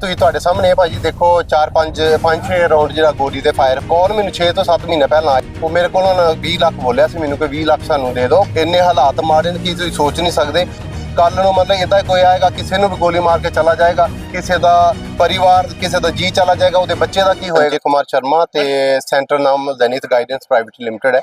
ਤੁਸੀਂ ਤੁਹਾਡੇ ਸਾਹਮਣੇ ਹੈ ਭਾਜੀ ਦੇਖੋ 4 5 5 6 ਰਾਉਂਡ ਜਿਹੜਾ ਗੋਲੀ ਦੇ ਫਾਇਰ ਕੌਣ ਮੈਨੂੰ 6 ਤੋਂ 7 ਮਹੀਨੇ ਪਹਿਲਾਂ ਆਈ ਉਹ ਮੇਰੇ ਕੋਲੋਂ ਨਾ 20 ਲੱਖ ਬੋਲਿਆ ਸੀ ਮੈਨੂੰ ਕਿ 20 ਲੱਖ ਸਾਨੂੰ ਦੇ ਦਿਓ। ਇੰਨੇ ਹਾਲਾਤ ਮਾੜੇ ਨੇ ਕਿ ਤੁਸੀਂ ਸੋਚ ਨਹੀਂ ਸਕਦੇ? ਕੱਲ ਨੂੰ ਮਤਲਬ ਇਦਾਂ ਕੋਈ ਆਏਗਾ ਕਿਸੇ ਨੂੰ ਵੀ ਗੋਲੀ ਮਾਰ ਕੇ ਚਲਾ ਜਾਏਗਾ ਕਿਸੇ ਦਾ ਪਰਿਵਾਰ ਕਿਸੇ ਦਾ ਜੀ ਚਲਾ ਜਾਏਗਾ ਉਹਦੇ ਬੱਚੇ ਦਾ ਕੀ ਹੋਏਗਾ? ਕੁਮਾਰ ਸ਼ਰਮਾ ਤੇ ਸੈਂਟਰ ਨਾਮ ਜੈਨਿਤ ਗਾਈਡੈਂਸ ਪ੍ਰਾਈਵੇਟ ਲਿਮਟਿਡ ਹੈ।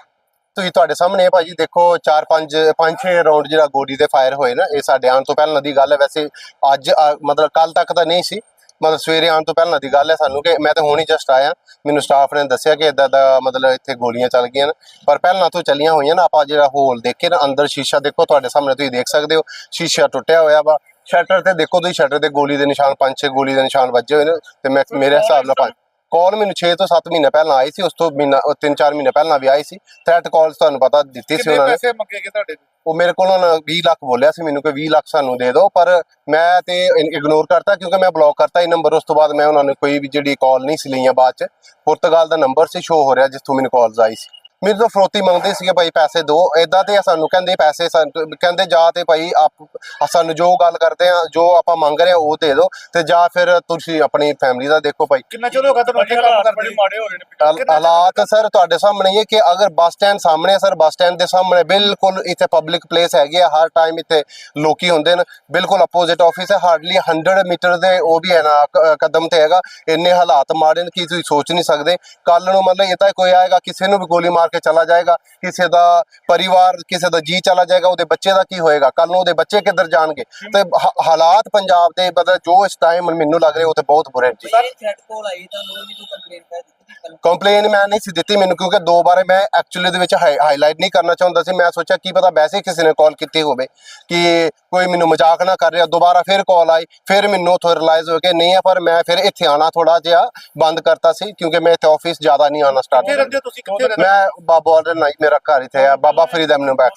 ਤੁਸੀਂ ਤੁਹਾਡੇ ਸਾਹਮਣੇ ਹੈ ਭਾਜੀ ਦੇਖੋ 4 5 5 6 ਰਾਉਂਡ ਜਿਹੜਾ ਗੋਲੀ ਦੇ ਫਾਇਰ ਹੋਏ ਨਾ ਇਹ ਸਾਡੇ ਆਉਣ ਤੋਂ ਪਹਿਲਾਂ ਦੀ ਗੱਲ ਹੈ। ਵੈਸੇ ਅੱਜ ਅ, ਮਤਲਬ ਕੱਲ ਤੱਕ ਤਾਂ ਨਹੀਂ ਸੀ। ਮਤਲਬ ਸਵੇਰੇ ਆਉਣ ਤੋਂ ਪਹਿਲਾਂ ਦੀ ਗੱਲ ਹੈ ਸਾਨੂੰ ਕਿ ਮੈਂ ਤਾਂ ਹੁਣ ਹੀ ਜਸਟ ਆਇਆ। ਮੈਨੂੰ ਸਟਾਫ ਨੇ ਦੱਸਿਆ ਕਿ ਇਦਾਂ ਦਾ ਮਤਲਬ ਇੱਥੇ ਗੋਲੀਆਂ ਚੱਲ ਗਈਆਂ ਨੇ। ਪਰ ਪਹਿਲਾਂ ਤੋਂ ਚੱਲੀਆਂ ਹੋਈਆਂ ਨਾ। ਆਪਾਂ ਜਿਹੜਾ ਹੋਲ ਦੇਖੇ ਨਾ, ਅੰਦਰ ਸ਼ੀਸ਼ਾ ਦੇਖੋ, ਤੁਹਾਡੇ ਸਾਹਮਣੇ ਤੁਸੀਂ ਦੇਖ ਸਕਦੇ ਹੋ। ਸ਼ੀਸ਼ਾ ਟੁੱਟਿਆ ਹੋਇਆ ਵਾ। ਸ਼ਟਰ ਤੇ ਦੇਖੋ ਤੁਸੀਂ, ਸ਼ਟਰ ਤੇ ਗੋਲੀ ਦੇ ਨਿਸ਼ਾਨ ਪੰਜ ਛੇ ਗੋਲੀ ਦੇ ਨਿਸ਼ਾਨ ਵੱਜੇ ਹੋਏ ਨੇ। ਤੇ ਮੈਂ ਮੇਰੇ ਹਿਸਾਬ ਨਾਲ ਪੰਜ ਕਾਲ ਮੈਨੂੰ 6 ਤੋਂ 7 ਮਹੀਨੇ ਪਹਿਲਾਂ ਆਈ ਸੀ ਉਸ ਤੋਂ ਮਹੀਨਾ 3-4 ਮਹੀਨੇ ਪਹਿਲਾਂ ਵੀ ਆਈ ਸੀ। ਥ੍ਰੈਟ ਕਾਲਸ ਤੁਹਾਨੂੰ ਪਤਾ ਦਿੱਤੀ ਸੀ ਉਹਨਾਂ ਨੇ। ਪੈਸੇ ਮੰਗੇਗੇ ਤੁਹਾਡੇ ਤੋਂ? ਉਹ ਮੇਰੇ ਕੋਲੋਂ ਨਾ 20 ਲੱਖ ਬੋਲਿਆ ਸੀ ਮੈਨੂੰ ਕਿ 20 ਲੱਖ ਸਾਨੂੰ ਦੇ ਦਿਓ ਪਰ ਮੈਂ ਤੇ ਇਗਨੋਰ ਕਰਤਾ ਕਿਉਂਕਿ ਮੈਂ ਬਲੌਕ ਕਰਤਾ ਇਹ ਨੰਬਰ ਉਸ ਤੋਂ ਬਾਅਦ ਮੈਂ ਉਹਨਾਂ ਨੂੰ ਕੋਈ ਵੀ ਜਿਹੜੀ ਕਾਲ ਨਹੀਂ ਸੀ ਲਈਆਂ ਬਾਅਦ ਚ। ਪੁਰਤਗਾਲ ਦਾ ਨੰਬਰ ਸੀ ਸ਼ੋ ਹੋ ਰਿਹਾ ਜਿੱਥੋਂ ਮੈਨੂੰ ਕਾਲਸ ਆਈ ਸੀ। ਮੇਰੇ ਤੋਂ ਫਰੋਤੀ ਮੰਗਦੇ ਸੀਗੇ ਭਾਈ ਪੈਸੇ ਦਿਓ ਇਦਾਂ ਤੇ ਸਾਨੂੰ ਕਹਿੰਦੇ ਪੈਸੇ ਕਹਿੰਦੇ ਜਾ ਤੇ ਭਾਈ ਆਪ ਸਾਨੂੰ ਜੋ ਗੱਲ ਕਰਦੇ ਆ ਜੋ ਆਪਾਂ ਮੰਗ ਰਹੇ ਆ ਉਹ ਦੇ ਦਿਓ ਤੇ ਜਾਂ ਫਿਰ ਤੁਸੀਂ ਆਪਣੀ ਫੈਮਿਲੀ ਦਾ ਦੇਖੋ ਭਾਈ। ਕਿੰਨਾ ਚਿਰ ਹੋ ਗਿਆ ਤੁਹਾਨੂੰ ਇੱਥੇ ਕੰਮ ਕਰਦੇ? ਮਾੜੇ ਹੋ ਰਹੇ ਨੇ ਹਾਲ- ਹਾਲਾਤ ਸਰ ਤੁਹਾਡੇ ਸਾਹਮਣੇ ਹੀ ਹੈ ਕਿ ਅਗਰ ਬੱਸ ਸਟੈਂਡ ਸਾਹਮਣੇ ਸਰ ਬੱਸ ਸਟੈਂਡ ਦੇ ਸਾਹਮਣੇ ਬਿਲਕੁਲ ਇੱਥੇ ਪਬਲਿਕ ਪਲੇਸ ਹੈਗੀ ਆ ਹਰ ਟਾਈਮ ਇੱਥੇ ਲੋਕੀ ਹੁੰਦੇ ਨੇ ਬਿਲਕੁਲ ਆਪੋਜ਼ਿਟ ਆਫਿਸ ਹੈ ਹਾਰਡਲੀ 100 ਮੀਟਰ ਦੇ ਉਹ ਵੀ ਹੈ ਨਾ ਕਦਮ ਤੇ ਹੈਗਾ ਇੰਨੇ ਹਾਲਾਤ ਮਾੜੇ ਨੇ ਕਿ ਤੁਸੀਂ ਸੋਚ ਨਹੀਂ ਸਕਦੇ। ਕੱਲ ਨੂੰ ਮਤਲਬ ਇਹ ਤਾਂ ਕੋਈ ਆਏਗਾ ਕਿਸੇ ਨੂੰ ਵੀ ਗੋਲੀ ਮਾਰ ਕੇ ਚਲਾ ਜਾਏਗਾ ਕਿਸੇ ਦਾ ਪਰਿਵਾਰ ਕਿਸੇ ਦਾ ਜੀ ਚਲਾ ਜਾਏਗਾ ਉਹਦੇ ਬੱਚੇ ਦਾ ਕੀ ਹੋਏਗਾ? ਕੱਲ ਨੂੰ ਉਹਦੇ ਬੱਚੇ ਕਿੱਧਰ ਜਾਣਗੇ? ਤੇ ਹਾਲਾਤ ਪੰਜਾਬ ਦੇ ਮਤਲਬ ਜੋ ਇਸ ਟਾਈਮ ਮੈਨੂੰ ਲੱਗ ਰਿਹਾ ਉਹ ਤੇ ਬਹੁਤ ਬੁਰੇ ਨੇ। ਜੀ ਸਰ ਥ੍ਰੈਟ ਕਾਲ ਆਈ ਤਾਂ ਉਹ ਵੀ ਤੂੰ ਕੰਪਲੇਂਟ ਕਰ ਦਿੱਤੀ ਸੀ ਕੰਪਲੇਨ ਮੈਂ ਨਹੀਂ ਸੀ ਦਿੱਤੀ ਮੈਨੂੰ ਕਿਉਂਕਿ ਦੋ ਬਾਰੇ ਮੈਂ ਐਕਚੁਅਲੀ ਦੇ ਵਿੱਚ ਹਾਈਲਾਈਟ ਨਹੀਂ ਕਰਨਾ ਚਾਹੁੰਦਾ ਸੀ। ਮੈਂ ਸੋਚਿਆ ਕੀ ਪਤਾ ਵੈਸੇ ਕਿਸੇ ਨੇ ਕਾਲ ਕੀਤੀ ਹੋਵੇ ਕਿ ਕੋਈ ਮੈਨੂੰ ਮਜ਼ਾਕ ਨਾ ਕਰ ਰਿਹਾ। ਦੁਬਾਰਾ ਫਿਰ ਕਾਲ ਆਈ ਫਿਰ ਮੈਨੂੰ ਉੱਥੋਂ ਰਿਅਲਾਈਜ਼ ਹੋ ਗਿਆ ਨਹੀਂ ਹੈ ਪਰ ਮੈਂ ਫਿਰ ਇੱਥੇ ਆਣਾ ਥੋੜਾ ਜਿਹਾ ਬੰਦ ਕਰਤਾ ਸੀ ਕਿਉਂਕਿ ਮੈਂ ਇੱਥੇ ਆਫਿਸ ਜ਼ਿਆਦਾ ਨਹੀਂ ਆਣਾ ਸਟਾਰਟ? ਮੈਂ ਬਾਬਾ ਆਲਰ ਨਹੀਂ ਮੇਰਾ ਘਰ ਇੱਥੇ ਆ ਬਾਬਾ ਫਰੀਦ ਐਵਨਿਊ ਬੈਕ